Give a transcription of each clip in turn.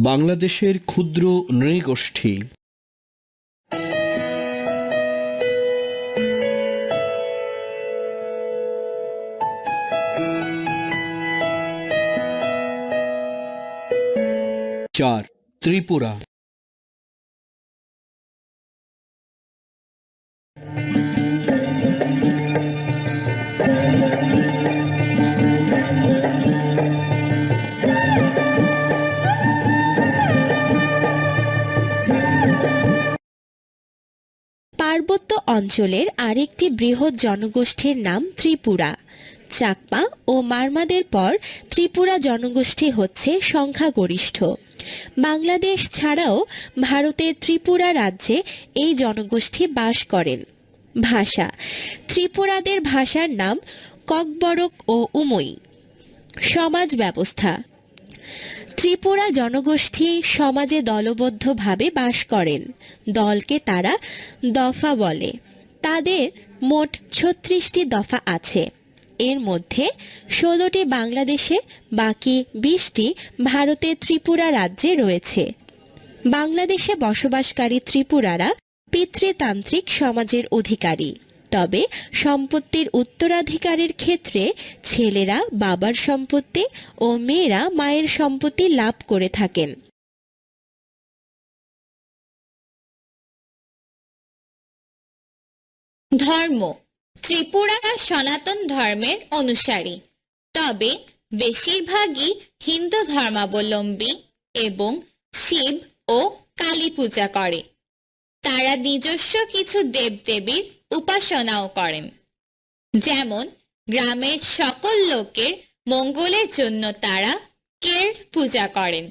বাংলাদেশের ক্ষুদ্র নৃগোষ্ঠী। চার ত্রিপুরা। পার্বত্য অঞ্চলের আরেকটি বৃহৎ জনগোষ্ঠীর নাম ত্রিপুরা। চাকমা ও মারমাদের পর ত্রিপুরা জনগোষ্ঠী হচ্ছে সংখ্যাগরিষ্ঠ। বাংলাদেশ ছাড়াও ভারতের ত্রিপুরা রাজ্যে এই জনগোষ্ঠী বাস করেন। ভাষা, ত্রিপুরাদের ভাষার নাম ককবরক ও উমই। সমাজ ব্যবস্থা ত্রিপুরা জনগোষ্ঠী সমাজে দলবদ্ধভাবে বাস করেন। দলকে তারা দফা বলে। তাদের মোট ছত্রিশটি দফা আছে। এর মধ্যে ষোলোটি বাংলাদেশে, বাকি বিশটি ভারতের ত্রিপুরা রাজ্যে রয়েছে। বাংলাদেশে বসবাসকারী ত্রিপুরারা পিতৃতান্ত্রিক সমাজের অধিকারী। তবে সম্পত্তির উত্তরাধিকারের ক্ষেত্রে ছেলেরা বাবার সম্পত্তি ও মেয়েরা মায়ের সম্পত্তি লাভ করে থাকেন। ধর্ম, ত্রিপুরা সনাতন ধর্মের অনুসারী। তবে বেশিরভাগই হিন্দু ধর্মাবলম্বী এবং শিব ও কালী পূজা করে। তারা নিজস্ব কিছু দেবদেবীর উপাসনাও করেন। যেমন গ্রামের সকল লোকের মঙ্গলের জন্য তারা কের পূজা করেন।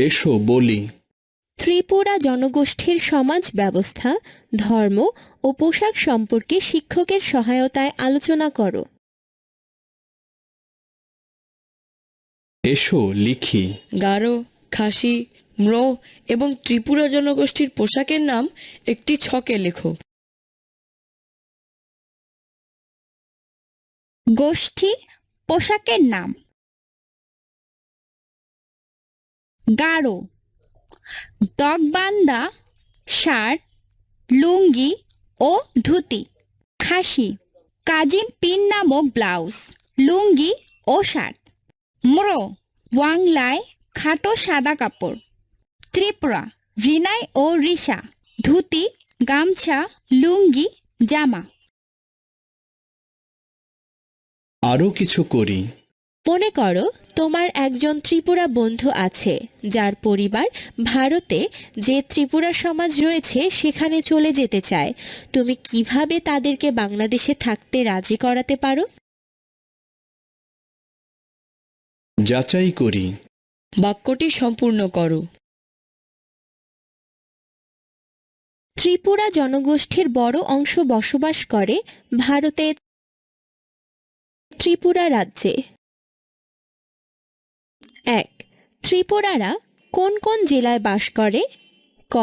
এসো বলি। ত্রিপুরা জনগোষ্ঠীর সমাজ ব্যবস্থা ধর্ম ও পোশাক সম্পর্কে শিক্ষকের সহায়তায় আলোচনা করো। এসো লিখি। গারো খাসি ম্র এবং ত্রিপুরা জনগোষ্ঠীর পোশাকের নাম একটি ছকে লেখো। গোষ্ঠী পোশাকের নাম। গাঢ়। দগবান্দা শার্ট লুঙ্গি ও ধুতি। খাসি, কাজিম পিন নামক ব্লাউজ, লুঙ্গি ও শার্ট মোরো ওয়াংলায় খাটো সাদা কাপড়। ত্রিপুরা রিনাই ও রিসা, ধুতি, গামছা, লুঙ্গি, জামা। আরও কিছু করি। মনে করো তোমার একজন ত্রিপুরা বন্ধু আছে যার পরিবার ভারতে যে ত্রিপুরা সমাজ রয়েছে সেখানে চলে যেতে চায়। তুমি কীভাবে তাদেরকে বাংলাদেশে থাকতে রাজি করাতে পারো? যাচাই করি। বাক্যটি সম্পূর্ণ করো। ত্রিপুরা জনগোষ্ঠীর বড় অংশ বসবাস করে ভারতের ত্রিপুরা রাজ্যে। ত্রিপুরারা কোন কোন জেলায় বাস করে? ক,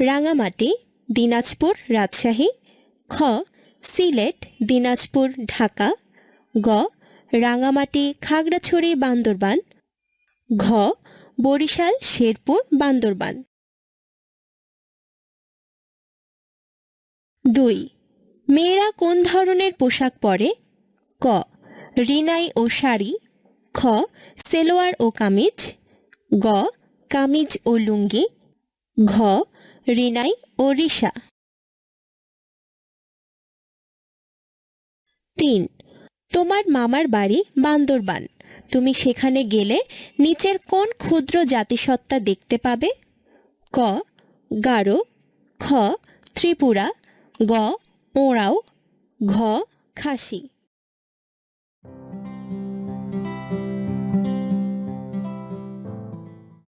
রাঙামাটি, দিনাজপুর, রাজশাহী। খ, সিলেট, দিনাজপুর, ঢাকা। গ, রাঙামাটি, খাগড়াছড়ি, বান্দরবান। ঘ, বরিশাল, শেরপুর, বান্দরবান। দুই, মেয়েরা কোন ধরনের পোশাক পরে? ক, রিনাই ও শাড়ি। খ, সেলোয়ার ও কামিজ। গ, কামিজ ও লুঙ্গি। ঘ, রিনাই ও রিসা তিন, তোমার মামার বাড়ি বান্দরবান। তুমি সেখানে গেলে নিচের কোন ক্ষুদ্র জাতিসত্তা দেখতে পাবে? ক, গারো। খ, ত্রিপুরা। গ ওঁরাও ঘ, খাসি।